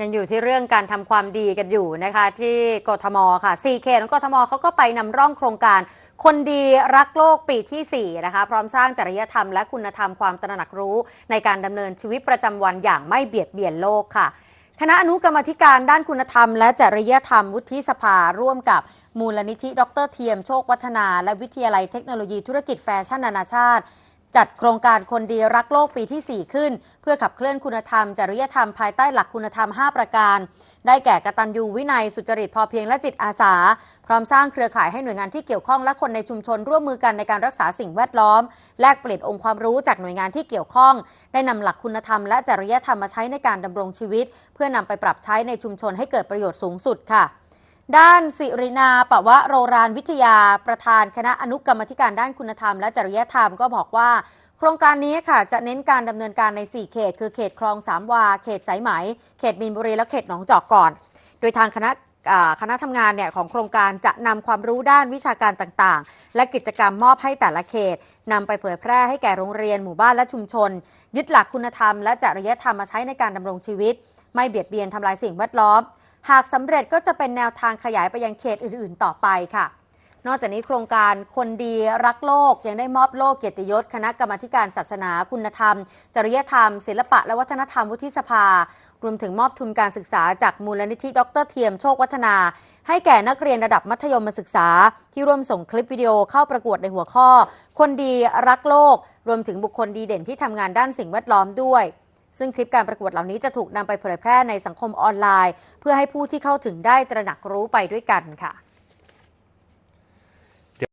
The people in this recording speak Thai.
ยังอยู่ที่เรื่องการทำความดีกันอยู่นะคะ ที่กทมค่ะ4เขตของกทมเขาก็ไปนำร่องโครงการคนดีรักโลกปีที่ 4 นะคะ พร้อมสร้างจริยธรรมและคุณธรรมความตระหนักรู้ ในการดำเนินชีวิตประจำวันอย่างไม่เบียดเบียนโลกค่ะ คณะอนุกรรมธิการด้านคุณธรรม และจริยธรรมวุฒิสภาร่วมกับมูลนิธิ ดรเทียมโชควัฒนา และวิทยาลัยเทคโนโลยีธุรกิจแฟชั่นนานาชาติ จัดโครงการคนดีรักโลกปีที่ 4 ขึ้น เพื่อขับเคลื่อนคุณธรรม จริยธรรมภายใต้หลักคุณธรรม 5 ประการ ได้แก่กตัญญูวินัยสุจริตพอเพียงและจิตอาสา พร้อมสร้างเครือข่ายให้หน่วยงานที่เกี่ยวข้องและคนในชุมชนร่วมมือกันในการรักษาสิ่งแวดล้อม แลกเปลี่ยนองค์ความรู้จากหน่วยงานที่เกี่ยวข้อง ได้นำหลักคุณธรรมและจริยธรรมมาใช้ในการดำรงชีวิต เพื่อนำไปปรับใช้ในชุมชนให้เกิดประโยชน์สูงสุดค่ะ ด้านสิรินาปะวะโรรานวิทยาประธานคณะอนุกรรมธิการด้านคุณธรรมและจริยธรรมก็บอกว่า โครงการนี้ค่ะจะเน้นการดำเนินการใน 4 เขต คือเขตคลองสามวา เขตสายไหม เขตมีนบุรีและเขตหนองจอกก่อน โดยทางคณะคณะทำงานเนี่ยของโครงการจะนำความรู้ด้านวิชาการต่างๆ และกิจกรรมมอบให้แต่ละเขตนำไปเผยแพร่ให้แก่โรงเรียนหมู่บ้านและชุมชน ยึดหลักคุณธรรมและจริยธรรมมาใช้ในการดำรงชีวิต ไม่เบียดเบียนทำลายสิ่งแวดล้อม หากสำเร็จก็จะเป็นแนวทางขยายไปยังเขตอื่น ๆ ต่อไปค่ะ นอกจากนี้โครงการคนดีรักโลกยังได้มอบโลกเกียรติยศ คณะกรรมาการศาสนาคุณธรรม จริยธรรม ศิลปะและวัฒนธรรมวุฒิสภารวมถึงมอบทุนการศึกษาจากมูลนิธิดรเทียมโชควัฒนา ให้แก่นักเรียนระดับมัธยมศึกษา ที่ร่วมส่งคลิปวิดีโอเข้าประกวดในหัวข้อ คนดีรักโลก รวมถึงบุคคลดีเด่นที่ทำงานด้านสิ่งแวดล้อมด้วย ซึ่งคลิปการประกวดเหล่านี้จะถูกนำไปเผยแพร่ในสังคมออนไลน์ เพื่อให้ผู้ที่เข้าถึงได้ตระหนักรู้ไปด้วยกันค่ะ